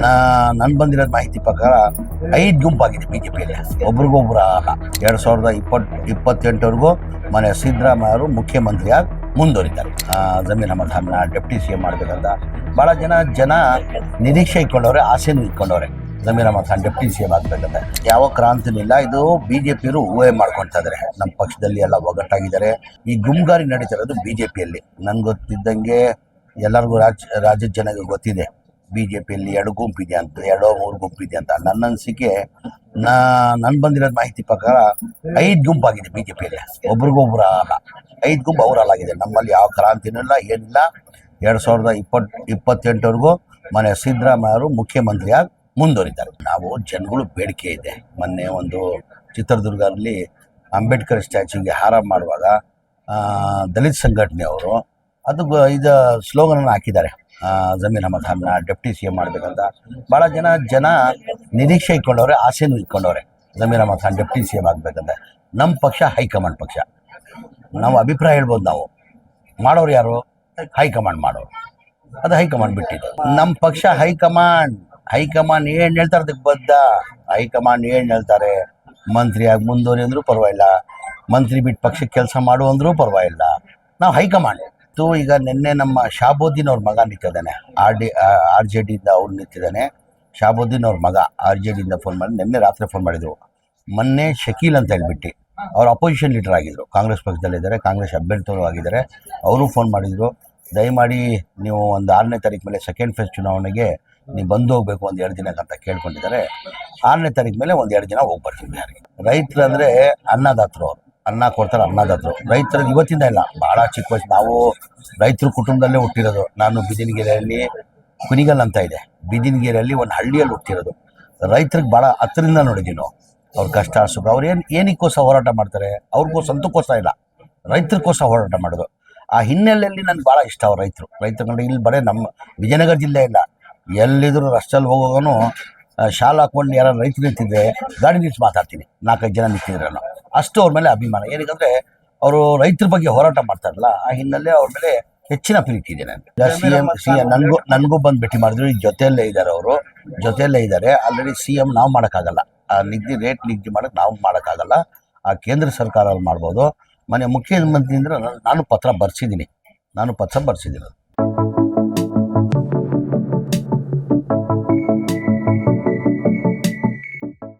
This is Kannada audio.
ನಾ, ನನ್ ಬಂದಿರೋ ಮಾಹಿತಿ ಪ್ರಕಾರ ಐದು ಗುಂಪಾಗಿದೆ ಬಿ ಜೆ ಪಿಯಲ್ಲಿ ಒಬ್ರಿಗೊಬ್ರು ಅಲ್ಲ ಎರಡು ಸಾವಿರದ ಇಪ್ಪತ್, ಇಪ್ಪತ್ತೆಂಟವರೆಗೂ ಮನೆ ಸಿದ್ದರಾಮಯ್ಯವರು ಮುಖ್ಯಮಂತ್ರಿಯಾಗಿ ಮುಂದುವರಿತಾರೆ. ಜಮೀನ್ ಅಹಮದ್ ಖಾನ್ನ ಡೆಪ್ಟಿ ಸಿ ಎಂ ಮಾಡ್ಬೇಕಂತ. ಭಾಳ ಜನ ಜನ ನಿರೀಕ್ಷೆ ಇಟ್ಕೊಂಡವ್ರೆ, ಆಸೆನೂ ಇಟ್ಕೊಂಡವ್ರೆ. Zameer Ahmed Khan deputy C M ಆಗ್ಬೇಕಂತ. ಯಾವ ಕ್ರಾಂತಿನೂ ಇಲ್ಲ. ಇದು ಬಿ ಜೆ ಪಿಯವರು ಊಹೆ ಮಾಡ್ಕೊಳ್ತಾ ಇದ್ದಾರೆ ನಮ್ಮ ಪಕ್ಷದಲ್ಲಿ ಎಲ್ಲ ಒಗ್ಗಟ್ಟಾಗಿದ್ದಾರೆ. ಈ ಗುಮ್ಗಾರಿ ನಡೀತಾ ಇರೋದು ಬಿ ಜೆ ಪಿಯಲ್ಲಿ ನನ್ಗೆ ಗೊತ್ತಿದ್ದಂಗೆ ಎಲ್ಲರಿಗೂ ರಾಜ್, ರಾಜ್ಯದ ಜನಕ್ಕೆ ಗೊತ್ತಿದೆ. ಬಿ ಜೆ ಪಿಯಲ್ಲಿ ಎರಡು ಗುಂಪಿದೆ ಅಂತ, ಎರಡೋ ಮೂರು ಗುಂಪಿದೆ ಅಂತ. ನನ್ನ ಅನಿಸಿಕೆ, ನಾ, ನನ್ ಬಂದಿರೋ ಮಾಹಿತಿ ಪ್ರಕಾರ ಐದು ಗುಂಪಾಗಿದೆ ಬಿ ಜೆ ಪಿಯಲ್ಲಿ ಒಬ್ರಿಗೊಬ್ರು ಅಲ್ಲ. ಐದು ಗುಂಪು ಅವರಲ್ಲಾಗಿದೆ. ನಮ್ಮಲ್ಲಿ ಯಾವ ಕ್ರಾಂತಿನೂ ಇಲ್ಲ, ಏನಿಲ್ಲ. ಎರಡು ಸಾವಿರದ ಇಪ್ಪತ್ ಇಪ್ಪತ್ತೆಂಟವರೆಗೂ ಮನೆ ಸಿದ್ದರಾಮಯ್ಯವರು ಮುಖ್ಯಮಂತ್ರಿಯಾಗಿ ಮುಂದುವರಿತಾರೆ ನಾವು ಜನಗಳು ಬೇಡಿಕೆ ಇದೆ. ಮೊನ್ನೆ ಒಂದು ಚಿತ್ರದುರ್ಗದಲ್ಲಿ ಅಂಬೇಡ್ಕರ್ ಸ್ಟ್ಯಾಚ್ಯೂಗೆ ಹಾರ ಮಾಡುವಾಗ ದಲಿತ ಸಂಘಟನೆಯವರು ಅದು ಇದು ಸ್ಲೋಗನನ್ನು ಹಾಕಿದ್ದಾರೆ. Zameer Ahmed deputy C M ಮಾಡಬೇಕಂತ ಭಾಳ ಜನ ಜನ ನಿರೀಕ್ಷೆ ಇಟ್ಕೊಂಡವ್ರೆ, ಆಸೆನೂ ಇಟ್ಕೊಂಡವ್ರೆ ಜಮೀನ ಅಹಮದ್ ಡೆಪ್ಟಿ ಸಿ ಎಂ ಆಗಬೇಕಂತ. ನಮ್ಮ ಪಕ್ಷ ಹೈಕಮಾಂಡ್ ಪಕ್ಷ. ನಾವು ಅಭಿಪ್ರಾಯ ಹೇಳ್ಬೋದು ನಾವು. ಮಾಡೋರು ಯಾರು? ಹೈಕಮಾಂಡ್ ಮಾಡೋರು. ಅದು ಹೈಕಮಾಂಡ್ ಬಿಟ್ಟಿದ್ದು. ನಮ್ಮ ಪಕ್ಷ ಹೈಕಮಾಂಡ್. ಹೈಕಮಾಂಡ್ ಏನು ಹೇಳ್ತಾರೆ ಅದಕ್ಕೆ ಬದ್ಧ? ಹೈಕಮಾಂಡ್ ಏನು ಹೇಳ್ತಾರೆ? ಮಂತ್ರಿಯಾಗಿ ಮುಂದುವರಿ ಅಂದರೂ ಪರವಾಗಿಲ್ಲ. ಮಂತ್ರಿ ಬಿಟ್ಟು ಪಕ್ಷಕ್ಕೆ ಕೆಲಸ ಮಾಡು ಅಂದರೂ ಪರವಾಗಿಲ್ಲ. ನಾವು ಹೈಕಮಾಂಡ್. ತು ಈಗ ನಿನ್ನೆ ನಮ್ಮ ಶಾಬುದ್ದೀನ್ ಅವ್ರ ಮಗ ನಿಂತಿದ್ದಾನೆ. ಆರ್ ಡಿ ಆರ್ ಜೆ ಡಿಯಿಂದ ಅವ್ರು ನಿಂತಿದ್ದಾನೆ. ಶಾಬುದ್ದೀನ್ ಅವ್ರ ಮಗ ಆರ್ ಜೆ ಡಿಯಿಂದ ಫೋನ್ ಮಾಡಿ ನಿನ್ನೆ ರಾತ್ರಿ ಫೋನ್ ಮಾಡಿದರು. ಮೊನ್ನೆ ಶಕೀಲ್ ಅಂತ ಹೇಳ್ಬಿಟ್ಟು. ಅವ್ರು ಅಪೋಸಿಷನ್ ಲೀಡರ್ ಆಗಿದ್ರು. ಕಾಂಗ್ರೆಸ್ ಪಕ್ಷದಲ್ಲಿದ್ದಾರೆ ಕಾಂಗ್ರೆಸ್ ಅಭ್ಯರ್ಥಿಗಳು ಆಗಿದ್ದಾರೆ. ಅವರು ಫೋನ್ ಮಾಡಿದರು. ದಯಮಾಡಿ ನೀವು ಒಂದು ಆರನೇ ತಾರೀಕು ಮೇಲೆ ಸೆಕೆಂಡ್ ಫೇಸ್ ಚುನಾವಣೆಗೆ ನೀವು ಬಂದು ಹೋಗಬೇಕು ಒಂದು ಎರಡು ದಿನಕ್ಕೆ ಅಂತ ಕೇಳ್ಕೊಂಡಿದ್ದಾರೆ. ಆರನೇ ತಾರೀಕು ಮೇಲೆ ಒಂದು ಎರಡು ದಿನ ಹೋಗಿ ಬರ್ತೀನಿ ರೈತರು ಅಂದರೆ ಅನ್ನದಾತರು ಅವರು. ಅನ್ನ ಕೊಡ್ತಾರೆ ಅನ್ನದಾತರು. ರೈತರಿಗೆ ಇವತ್ತಿಂದ ಇಲ್ಲ ಭಾಳ ಚಿಕ್ಕ ವಯಸ್ಸು ನಾವು ರೈತರ ಕುಟುಂಬದಲ್ಲೇ ಹುಟ್ಟಿರೋದು. ನಾನು ಬಿದಿನಗಿರಿಯಲ್ಲಿ ಕುನಿಗಲ್ ಅಂತ ಇದೆ. ಬಿದಿನಗಿರಿಯಲ್ಲಿ ಒಂದು ಹಳ್ಳಿಯಲ್ಲಿ ಹುಟ್ಟಿರೋದು. ರೈತರಿಗೆ ಭಾಳ ಹತ್ತರಿಂದ ನೋಡಿದ್ದೀವಿ ನಾವು. ಅವ್ರ ಕಷ್ಟ, ಸುಖ ಅವ್ರು ಏನು ಏನಕ್ಕೋಸ್ಕರ ಹೋರಾಟ ಮಾಡ್ತಾರೆ? ಅವ್ರಿಗೂ ಸ್ವಂತಕ್ಕೋಸ್ಕರ ಇಲ್ಲ. ರೈತರಿಗೋಸ್ಕರ ಹೋರಾಟ ಮಾಡೋದು. ಆ ಹಿನ್ನೆಲೆಯಲ್ಲಿ ನನಗೆ ಭಾಳ ಇಷ್ಟ ಅವ್ರು ರೈತರು. ರೈತರು ಇಲ್ಲಿ ಬರೀ ನಮ್ಮ ವಿಜಯನಗರ ಜಿಲ್ಲೆ ಇಲ್ಲ. ಎಲ್ಲಿದ್ರು ರಸ್ತೆಯಲ್ಲಿ ಹೋಗೋನು ಶಾಲೆ ಹಾಕೊಂಡು ಯಾರು ರೈತರು ನಿಂತಿದ್ರೆ ಗಾಡಿ ನಿಲ್ಸಿ ಮಾತಾಡ್ತೀನಿ. ನಾಲ್ಕೈದು ಜನ ನಿಂತಿದ್ರೆ ನಾನು ಅಷ್ಟು ಅವ್ರ ಮೇಲೆ ಅಭಿಮಾನ. ಏನಕ್ಕಂದ್ರೆ ಅವರು ರೈತರ ಬಗ್ಗೆ ಹೋರಾಟ ಮಾಡ್ತಾರಲ್ಲ ಆ ಹಿನ್ನೆಲೆ ಅವ್ರ ಮೇಲೆ ಹೆಚ್ಚಿನ ಪ್ರೀತಿ ಇದೆ ನನಗೆ ಸಿ ಎಂ ಸಿ ಎಂ ನನಗೂ ನನಗೂ ಬಂದು ಭೇಟಿ ಮಾಡಿದ್ರು ಜೊತೆಯಲ್ಲೇ ಇದ್ದಾರೆ ಅವರು. ಜೊತೆಯಲ್ಲೇ ಇದ್ದಾರೆ ಆಲ್ರೆಡಿ ಸಿ ಎಂ ನಾವು ಮಾಡೋಕ್ಕಾಗಲ್ಲ. ಆ ನಿಗದಿ ರೇಟ್ ನಿಗದಿ ಮಾಡೋಕ್ಕೆ ನಾವು ಮಾಡೋಕ್ಕಾಗಲ್ಲ. ಆ ಕೇಂದ್ರ ಸರ್ಕಾರ ಮಾಡ್ಬೋದು. ಮನೆ ಮುಖ್ಯಮಂತ್ರಿಯಿಂದ ನಾನು ಪತ್ರ ಬರ್ಸಿದ್ದೀನಿ ನಾನು ಪತ್ರ ಬರ್ಸಿದ್ದೀನಿ